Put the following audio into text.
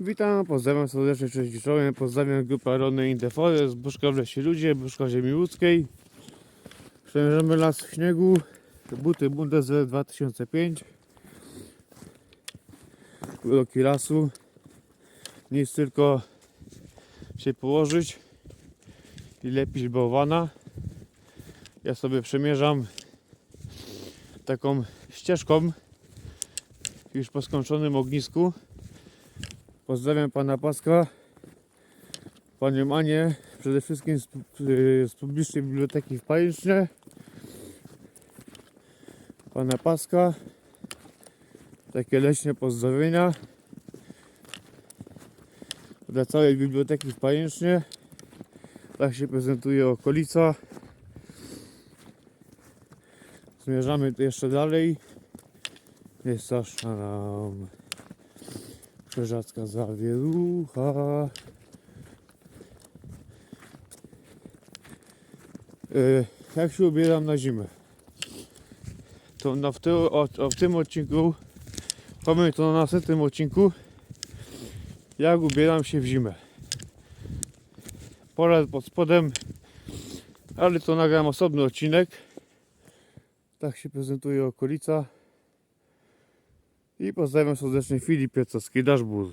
Witam, pozdrawiam serdecznie, cześć czołem, pozdrawiam grupę Rony Interforest, Buszka w lesie ludzie, Buszka ziemi łódzkiej. Przemierzamy las w śniegu, buty Bundeswehr 2005. Uroki lasu. Nic tylko się położyć i lepić bałwana. Ja sobie przemierzam taką ścieżką już po skończonym ognisku. Pozdrawiam pana Paska, panią Anię, przede wszystkim z, y, z publicznej biblioteki w Pajęcznie, pana Paska, takie leśne pozdrowienia dla całej biblioteki w Pajęcznie. Tak się prezentuje okolica. Zmierzamy jeszcze dalej. Jest nam Krzyżacka zawierucha. Yy, jak się ubieram na zimę? To na, w, tym, o, o, w tym odcinku, powiem to na następnym odcinku, jak ubieram się w zimę. Pora pod spodem, ale to nagram osobny odcinek. Tak się prezentuje okolica. I pozdrawiam serdecznie Filip Piecowski, Dashbur.